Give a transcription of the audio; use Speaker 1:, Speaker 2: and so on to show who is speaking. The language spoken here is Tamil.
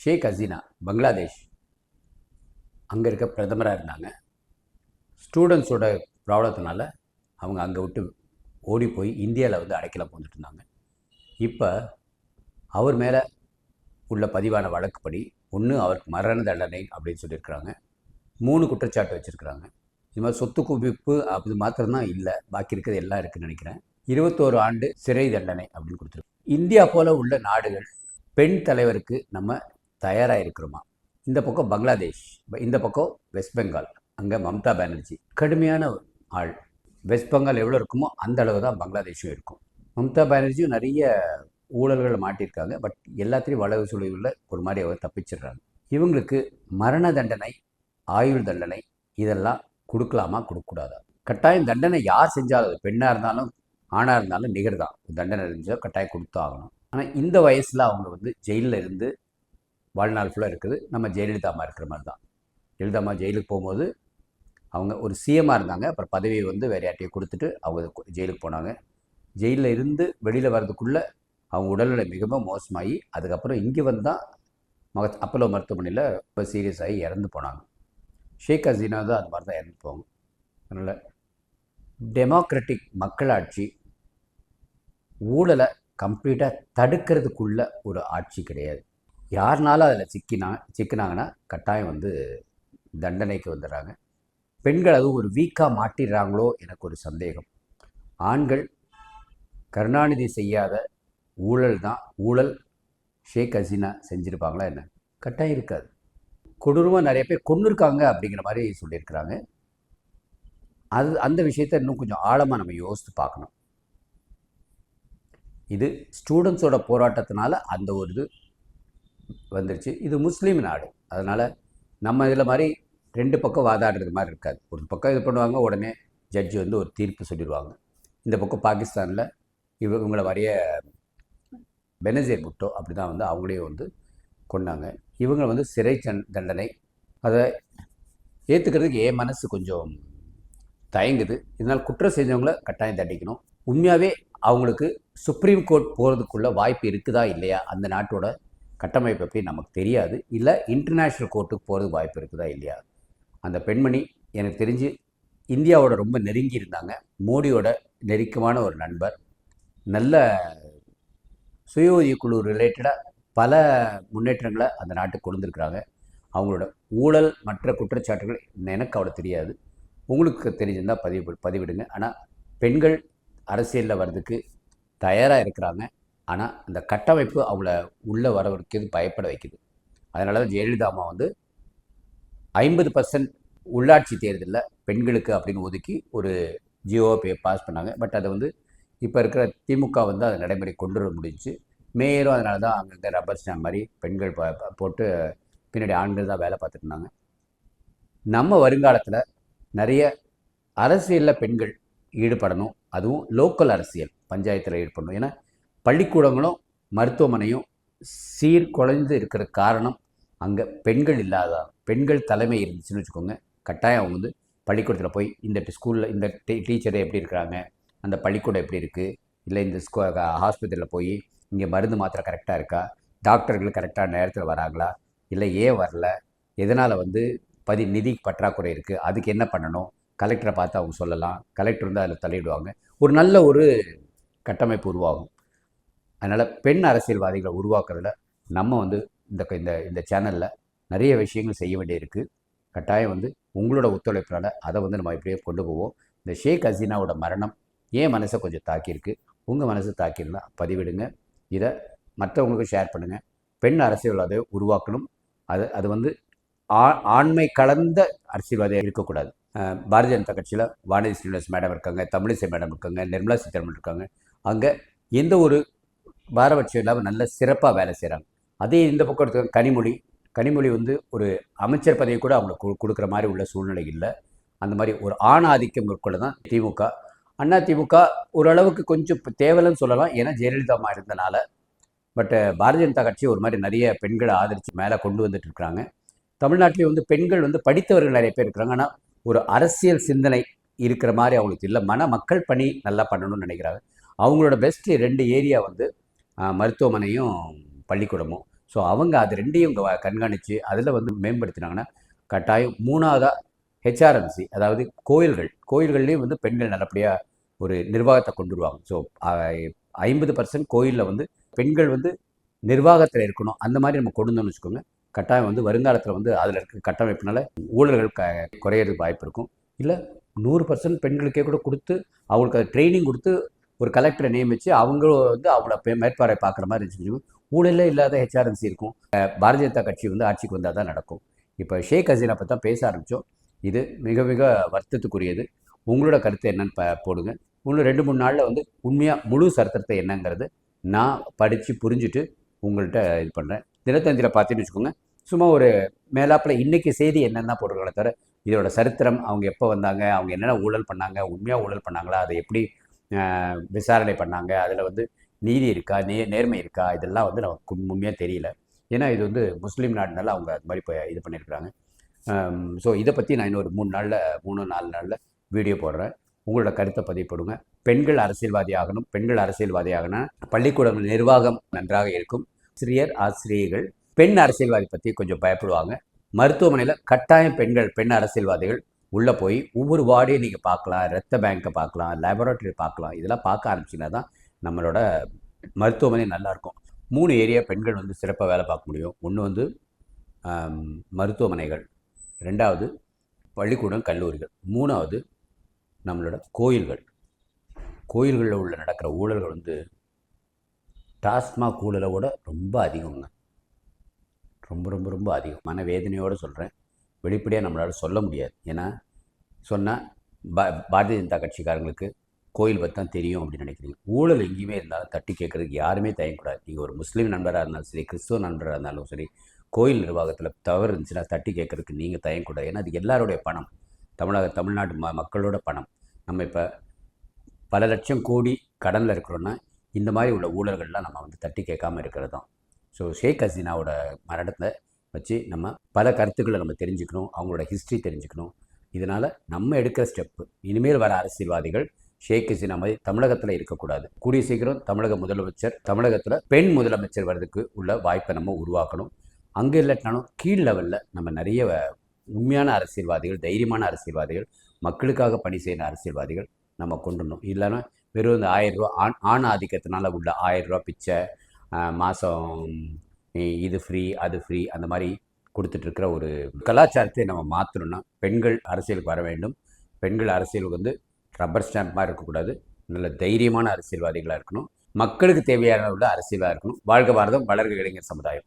Speaker 1: ஷேக் ஹசீனா பங்களாதேஷ். அங்கே இருக்க பிரதமராக இருந்தாங்க. ஸ்டூடெண்ட்ஸோட ப்ராப்ளத்தினால அவங்க அங்கே விட்டு ஓடி போய் இந்தியாவில் வந்து அடைக்கல போந்துட்டு இருந்தாங்க. இப்போ அவர் மேலே உள்ள பதிவான வழக்குப்படி ஒன்று அவருக்கு மரண தண்டனை அப்படின்னு சொல்லியிருக்கிறாங்க. மூணு குற்றச்சாட்டு வச்சுருக்கிறாங்க. இது மாதிரி சொத்து குவிப்பு அது மாத்திரம்தான் இல்லை. பாக்கி இருக்கிறது எல்லாம் இருக்குதுன்னு நினைக்கிறேன். இருபத்தோரு ஆண்டு சிறை தண்டனை அப்படின்னு கொடுத்துருக்கு இந்தியா போல் உள்ள நாடுகள் பெண் தலைவருக்கு நம்ம தயாராக இருக்கிறோமா இந்த பக்கம் பங்களாதேஷ் இந்த பக்கம் வெஸ்ட் பெங்கால் அங்கே மம்தா பானர்ஜி. கடுமையான ஆள். வெஸ்ட் பெங்கால் எவ்வளோ இருக்குமோ அந்த அளவு தான் பங்களாதேஷும் இருக்கும். மம்தா பானர்ஜியும் நிறைய ஊழல்களை மாட்டியிருக்காங்க. பட் எல்லாத்தையும் வளவு சுழிவுல ஒரு மாதிரி அவர் தப்பிச்சிடுறாங்க இவங்களுக்கு மரண தண்டனை ஆயுள் தண்டனை இதெல்லாம் கொடுக்கலாமா? கொடுக்கக்கூடாதா? கட்டாயம் தண்டனை யார் செஞ்சாலும் அது பெண்ணாக இருந்தாலும் ஆணாக இருந்தாலும் நிகர் தான் தண்டனை இருந்தால் கட்டாயம் கொடுத்தாகணும் ஆனால் இந்த வயசில் அவங்க வந்து ஜெயிலில் இருந்து வாழ்நாள் ஃபுல்லாக இருக்குது. நம்ம ஜெயலலிதாமா இருக்கிற மாதிரி தான். ஜெயலலிதாமா ஜெயிலுக்கு போகும்போது அவங்க ஒரு சிஎம்மாக இருந்தாங்க. அப்புறம் பதவியை வந்து வேறு யார்ட்டையும் கொடுத்துட்டு அவங்க ஜெயிலுக்கு போனாங்க. ஜெயிலில் இருந்து வெளியில் வர்றதுக்குள்ளே அவங்க உடல்நிலை மிகவும் மோசமாகி அதுக்கப்புறம் இங்கே வந்தால் மக அப்போலோ மருத்துவமனையில் ரொம்ப சீரியஸ் ஆகி இறந்து போனாங்க. ஷேக் ஹசீனா தான் அது மாதிரி தான் இறந்து போவாங்க. அதனால் டெமோக்ராட்டிக் மக்களாட்சி ஊழலை கம்ப்ளீட்டாக தடுக்கிறதுக்குள்ள ஒரு ஆட்சி கிடையாது. யாருனாலும் அதில் சிக்கினா சிக்கினாங்கன்னா கட்டாயம் வந்து தண்டனைக்கு வந்துடுறாங்க. பெண்கள் அதுவும் ஒரு வீக்காக மாட்டிடுறாங்களோ எனக்கு ஒரு சந்தேகம். ஆண்கள் கருணாநிதி செய்யாத ஊழல் தான் ஊழல் ஷேக் ஹசீனா செஞ்சுருப்பாங்களா என்ன? கட்டாயம் இருக்காது. கொடூரமாக நிறைய பேர் கொண்டு இருக்காங்க அப்படிங்கிற மாதிரி சொல்லியிருக்கிறாங்க. அது அந்த விஷயத்த இன்னும் கொஞ்சம் ஆழமாக நம்ம யோசித்து பார்க்கணும். இது ஸ்டூடெண்ட்ஸோட போராட்டத்தினால அந்த ஒரு இது வந்துருச்சு. இது முஸ்லீம் நாடு. அதனால் நம்ம இதில் மாதிரி ரெண்டு பக்கம் வாதாடுறது மாதிரி இருக்காது. ஒரு பக்கம் இது பண்ணுவாங்க உடனே ஜட்ஜி வந்து ஒரு தீர்ப்பு சொல்லிடுவாங்க இந்த பக்கம் பாகிஸ்தானில் இவங்களை வரைய பெனசீர் புட்டோ அப்படி தான் வந்து அவங்களையும் வந்து கொண்டாங்க இவங்க வந்து சிறை தண்டனை. அதை ஏற்றுக்கிறதுக்கு என் மனசு கொஞ்சம் தயங்குது. இதனால் குற்றம் செஞ்சவங்கள கட்டாயம் தண்டிக்கணும். உண்மையாகவே அவங்களுக்கு சுப்ரீம் கோர்ட் போகிறதுக்குள்ள வாய்ப்பு இருக்குதா இல்லையா? அந்த நாட்டோட கட்டமைப்பு எப்படி நமக்கு தெரியாது. இல்லை இன்டர்நேஷ்னல் கோர்ட்டுக்கு போகிறதுக்கு வாய்ப்பு இருக்குதா இல்லையா? அந்த பெண்மணி எனக்கு தெரிஞ்சு இந்தியாவோட ரொம்ப நெருங்கி இருந்தாங்க. மோடியோட நெருக்கமான ஒரு நண்பர். நல்ல சுய உதவிக்குழு ரிலேட்டடாக பல முன்னேற்றங்களை அந்த நாட்டுக்கு கொடுத்துருக்குறாங்க. அவங்களோட ஊழல் மற்ற குற்றச்சாட்டுகள் எனக்கு அவ்வளோ தெரியாது. உங்களுக்கு தெரிஞ்சிருந்தால் பதிவு பதிவிடுங்க. ஆனால் பெண்கள் அரசியலில் வர்றதுக்கு தயாராக இருக்கிறாங்க. ஆனால் அந்த கட்டமைப்பு அவங்கள உள்ளே வர வைக்கிறது பயப்பட வைக்குது. அதனால தான் ஜெயலலிதா அம்மா வந்து ஐம்பது பர்சன்ட் உள்ளாட்சி தேர்தலில் பெண்களுக்கு அப்படின்னு ஒதுக்கி ஒரு ஜியோ பே பாஸ் பண்ணாங்க. பட் அதை வந்து இப்போ இருக்கிற திமுக வந்து அதை நடைமுறை கொண்டு வர முடிஞ்சு மேயரும் அதனால தான் அங்கங்கே ரப்பர் ஸ்டாண்ட் மாதிரி பெண்கள் போட்டு பின்னாடி ஆண்கள் தான் வேலை பார்த்துட்டு இருந்தாங்க. நம்ம வருங்காலத்தில் நிறைய அரசியலில் பெண்கள் ஈடுபடணும். அதுவும் லோக்கல் அரசியல் பஞ்சாயத்தில் ஈடுபடணும். ஏன்னா பள்ளிக்கூடங்களும் மருத்துவமனையும் சீர்குலைந்து இருக்கிற காரணம் அங்கே பெண்கள் இல்லாத பெண்கள் தலைமை இருந்துச்சுன்னு வச்சுக்கோங்க. கட்டாயம் அவங்க வந்து பள்ளிக்கூடத்தில் போய் இந்த ஸ்கூலில் இந்த டீ டீச்சர் எப்படி இருக்கிறாங்க? அந்த பள்ளிக்கூடம் எப்படி இருக்குது இல்லை இந்த ஸ்கூ ஹாஸ்பத்திரியில் போய் இங்கே மருந்து மாத்திரை கரெக்டாக இருக்கா? டாக்டர்கள் கரெக்டாக நேரத்தில் வராங்களா? இல்லை ஏன் வரல? எதனால் வந்து பதி நிதி பற்றாக்குறை இருக்குது அதுக்கு என்ன பண்ணணும்? கலெக்டரை பார்த்து அவங்க சொல்லலாம். கலெக்டர் வந்து அதில் தலையிடுவாங்க ஒரு நல்ல ஒரு கட்டமைப்பு உருவாகும். அதனால் பெண் அரசியல்வாதிகளை உருவாக்குறதுல நம்ம வந்து இந்த இந்த இந்த சேனலில் நிறைய விஷயங்கள் செய்ய வேண்டியிருக்கு. கட்டாயம் வந்து உங்களோட ஒத்துழைப்பினால் அதை வந்து நம்ம இப்படியே கொண்டு போவோம். இந்த ஷேக் ஹசீனாவோட மரணம் ஏன் மனசை கொஞ்சம் தாக்கியிருக்கு. உங்கள் மனசை தாக்கியிருந்தால் பதிவிடுங்க. இதை மற்றவங்களுக்கு ஷேர் பண்ணுங்கள் பெண் அரசியல்வாதியை உருவாக்கணும். அது அது வந்து ஆ ஆண்மை கலந்த அரசியல்வாதியாக இருக்கக்கூடாது. பாரதிய ஜனதா கட்சியில் வானதி ஸ்ரீனிவாஸ் மேடம் இருக்காங்க தமிழிசை மேடம் இருக்காங்க நிர்மலா சீதாராமன் இருக்காங்க. அங்கே எந்த ஒரு பாரபட்சம் இல்லாமல் நல்ல சிறப்பாக வேலை செய்கிறாங்க அதே இந்த பக்கம் இருக்க கனிமொழி. கனிமொழி வந்து ஒரு அமைச்சர் பதவி கூட அவங்களுக்கு கொடுக்குற மாதிரி உள்ள சூழ்நிலை இல்லை. அந்த மாதிரி ஒரு ஆண் ஆதிக்கம் மேற்கொள்ள தான் திமுக. அண்ணா திமுக ஓரளவுக்கு கொஞ்சம் தேவலன்னு சொல்லலாம். ஏன்னா ஜெயலலிதா அம்மா இருந்தனால. பட் பாரதிய ஜனதா கட்சி ஒரு மாதிரி நிறைய பெண்களை ஆதரித்து மேலே கொண்டு வந்துட்டு இருக்கிறாங்க தமிழ்நாட்டிலேயே வந்து பெண்கள் வந்து படித்தவர்கள் நிறைய பேர் இருக்கிறாங்க ஆனால் ஒரு அரசியல் சிந்தனை இருக்கிற மாதிரி அவங்களுக்கு இல்லை. மன மக்கள் பணி நல்லா பண்ணணும்னு நினைக்கிறாங்க. அவங்களோட பெஸ்ட் ரெண்டு ஏரியா வந்து மருத்துவமனையும் பள்ளிக்கூடமும். ஸோ அவங்க அது ரெண்டையும் கண்காணித்து அதில் வந்து மேம்படுத்தினாங்கன்னா கட்டாயம் மூணாவதாக ஹெச்ஆர்எம்சி அதாவது கோயில்கள் கோயில்கள்லேயும் வந்து பெண்கள் நல்லபடியாக ஒரு நிர்வாகத்தை கொண்டு வருவாங்க. ஸோ ஐம்பது பர்சன்ட் கோயிலில் வந்து பெண்கள் வந்து நிர்வாகத்தில் இருக்கணும். அந்த மாதிரி நம்ம கொண்டு வந்தோம்னு வச்சுக்கோங்க. கட்டாயம் வந்து வருங்காலத்தில் வந்து அதில் இருக்க கட்டமைப்பினால ஊழல்கள் க குறையிறதுக்கு வாய்ப்பு இருக்கும். இல்லை நூறு பர்சன்ட் பெண்களுக்கே கூட கொடுத்து அவங்களுக்கு அது ட்ரைனிங் கொடுத்து ஒரு கலெக்டரை நியமித்து அவங்களும் வந்து அவங்கள பே- மேற்பார்வை பார்க்குற மாதிரி இருந்துச்சு. ஊழலே இல்லாத ஹெச்ஆர்என்சி இருக்கும். பாரதிய ஜனதா கட்சி வந்து ஆட்சிக்கு வந்தால் தான் நடக்கும். இப்போ ஷேக் ஹசீனா பற்றி தான் பேச ஆரம்பித்தோம் இது மிக மிக வருத்தத்துக்குரியது. உங்களோட கருத்து என்னன்னு ப போடுங்க. இன்னும் ரெண்டு மூணு நாளில் வந்து உண்மையாக முழு சரித்திரத்தை என்னங்கிறது நான் படித்து புரிஞ்சுட்டு உங்கள்கிட்ட இது பண்ணுறேன் தினத்தந்தியில் பார்த்துன்னு வச்சுக்கோங்க. சும்மா ஒரு மேலாப்பில் இன்றைக்கி செய்தி என்னென்ன போடுறாங்களே தவிர இதோட சரித்திரம் அவங்க எப்போ வந்தாங்க? அவங்க என்னென்ன ஊழல் பண்ணாங்க? உண்மையாக ஊழல் பண்ணாங்களா? அதை எப்படி விசாரணை பண்ணாங்க. அதில் வந்து நீதி இருக்கா? நே நேர்மை இருக்கா? இதெல்லாம் வந்து நமக்கு உண்மையாக தெரியல. ஏன்னா இது வந்து முஸ்லீம் நாடுனால அவங்க அது மாதிரி இப்போ இது பண்ணியிருக்கிறாங்க ஸோ இதை பற்றி நான் இன்னொரு மூணு நாளில் மூணு நாலு நாளில் வீடியோ போடுறேன். உங்களோட கருத்தை பதிவுப்படுங்க பெண்கள் அரசியல்வாதி ஆகணும். பெண்கள் அரசியல்வாதி ஆகணும் பள்ளிக்கூடம் நிர்வாகம் நன்றாக இருக்கும். ஆசிரியர் ஆசிரியர்கள் பெண் அரசியல்வாதி பற்றி கொஞ்சம் பயப்படுவாங்க. மருத்துவமனையில் கட்டாயம் பெண்கள் பெண் அரசியல்வாதிகள் உள்ளே போய் ஒவ்வொரு வார்டையும் நீங்கள் பார்க்கலாம் ரத்த பேங்க்கை பார்க்கலாம் லேபரேட்டரி பார்க்கலாம். இதெல்லாம் பார்க்க ஆரம்பிச்சிங்கன்னா தான் நம்மளோட மருத்துவமனை நல்லாயிருக்கும். மூணு ஏரியா பெண்கள் வந்து சிறப்பாக வேலை பார்க்க முடியும். ஒன்று வந்து மருத்துவமனைகள். ரெண்டாவது பள்ளிக்கூடம் கல்லூரிகள். மூணாவது நம்மளோட கோயில்கள். கோயில்களில் உள்ள நடக்கிற ஊழல்கள் வந்து டாஸ்மாக் ஊழலை விட ரொம்ப அதிகங்க. ரொம்ப ரொம்ப ரொம்ப அதிகம். மனவேதனையோடு சொல்கிறேன் வெளிப்படையாக நம்மளால் சொல்ல முடியாது. ஏன்னா சொன்னால் பா பாரதிய ஜனதா கட்சிக்காரங்களுக்கு கோயில் பற்றி தான் தெரியும் அப்படின்னு நினைக்கிறீங்க. ஊழல் எங்கேயுமே இருந்தாலும் தட்டி கேட்குறதுக்கு யாருமே தயங்கக்கூடாது. நீங்கள் ஒரு முஸ்லீம் நண்பராக இருந்தாலும் சரி கிறிஸ்துவ நண்பராக இருந்தாலும் சரி கோயில் நிர்வாகத்தில் தவறு இருந்துச்சுன்னா தட்டி கேட்குறதுக்கு நீங்கள் தயங்கக்கூடாது. ஏன்னா அது எல்லாருடைய பணம். தமிழக தமிழ்நாட்டு ம மக்களோட பணம். நம்ம இப்போ பல லட்சம் கோடி கடனில் இருக்கிறோன்னா இந்த மாதிரி உள்ள ஊழல்கள்லாம் நம்ம வந்து தட்டி கேட்காம இருக்கிறது தான் ஸோ ஷேக் ஹசீனாவோட மரணத்தை வச்சு நம்ம பல கருத்துக்களை நம்ம தெரிஞ்சுக்கணும் அவங்களோட ஹிஸ்ட்ரி தெரிஞ்சுக்கணும். இதனால் நம்ம எடுக்கிற ஸ்டெப்பு இனிமேல் வர அரசியல்வாதிகள் ஷேக் ஹசீனா மாதிரி தமிழகத்தில் இருக்கக்கூடாது. கூடிய சீக்கிரம் தமிழக முதலமைச்சர் தமிழகத்தில் பெண் முதலமைச்சர் வர்றதுக்கு உள்ள வாய்ப்பை நம்ம உருவாக்கணும். அங்கே இல்லாட்டினாலும் கீழ் லெவலில் நம்ம நிறைய உண்மையான அரசியல்வாதிகள் தைரியமான அரசியல்வாதிகள் மக்களுக்காக பணி செய்கிற அரசியல்வாதிகள் நம்ம கொண்டு வரணும். இல்லைன்னா வெறும் இந்த ஆயிரம் ரூபா ஆண் ஆண் ஆதிக்கத்தினால உள்ள ஆயிரம் ரூபா பிச்சை மாதம் இது ஃப்ரீ அது ஃப்ரீ அந்த மாதிரி கொடுத்துட்ருக்கிற ஒரு கலாச்சாரத்தை நம்ம மாற்றணும்னா பெண்கள் அரசியலுக்கு வர வேண்டும். பெண்கள் அரசியலுக்கு வந்து ரப்பர் ஸ்டாம்ப் மாதிரி இருக்கக்கூடாது. நல்ல தைரியமான அரசியல்வாதிகளாக இருக்கணும். மக்களுக்கு தேவையான உள்ள அரசியலாக இருக்கணும். வாழ்க பாரதம் வளர்க இளைஞர் சமுதாயம்.